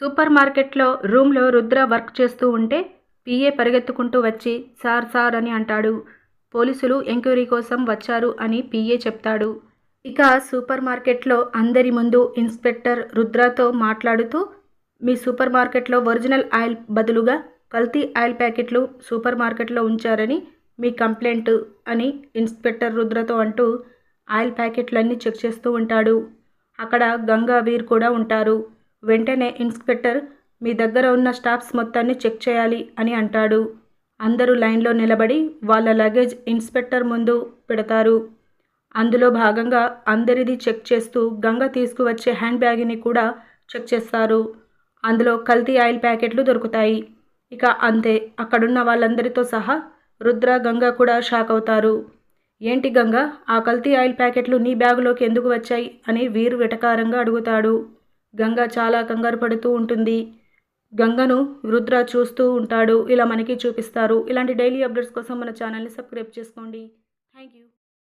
Super మార్కెట్లో రూమ్లో Rudra work చేస్తూ ఉంటే పిఏ పరిగెత్తుకుంటూ వచ్చి సార్ సార్ అని అంటాడు. పోలీసులు ఎంక్వైరీ కోసం వచ్చారు అని పిఏ చెప్తాడు. ఇక సూపర్ మార్కెట్లో అందరి ముందు ఇన్స్పెక్టర్ రుద్రతో మాట్లాడుతూ మీ సూపర్ మార్కెట్లో ఒరిజినల్ ఆయిల్ బదులుగా కల్తీ ఆయిల్ ప్యాకెట్లు సూపర్ మార్కెట్లో ఉంచారని మీ కంప్లైంట్ అని ఇన్స్పెక్టర్ రుద్రతో అంటూ ఆయిల్ ప్యాకెట్లన్నీ చెక్ చేస్తూ ఉంటాడు. అక్కడ గంగా వీర్ కూడా ఉంటారు. వెంటనే ఇన్స్పెక్టర్ మీ దగ్గర ఉన్న స్టాఫ్స్ మొత్తాన్ని చెక్ చేయాలి అని అంటాడు. అందరూ లైన్లో నిలబడి వాళ్ళ లగేజ్ ఇన్స్పెక్టర్ ముందు పెడతారు. అందులో భాగంగా అందరిది చెక్ చేస్తూ గంగ తీసుకువచ్చే హ్యాండ్ బ్యాగ్ని కూడా చెక్ చేస్తారు. అందులో కల్తీ ఆయిల్ ప్యాకెట్లు దొరుకుతాయి. ఇక అంతే అక్కడున్న వాళ్ళందరితో సహా రుద్ర గంగ కూడా షాక్ అవుతారు. ఏంటి గంగ ఆ కల్తీ ఆయిల్ ప్యాకెట్లు నీ బ్యాగులోకి ఎందుకు వచ్చాయి? అని వీరు వెటకారంగా అడుగుతాడు. గంగ చాలా కంగారు పడుతూ ఉంటుంది. గంగను రుద్ర చూస్తూ ఉంటాడు. ఇలా మనకి చూపిస్తారు. ఇలాంటి డైలీ అప్డేట్స్ కోసం మన ఛానల్ని సబ్స్క్రైబ్ చేసుకోండి. Thank you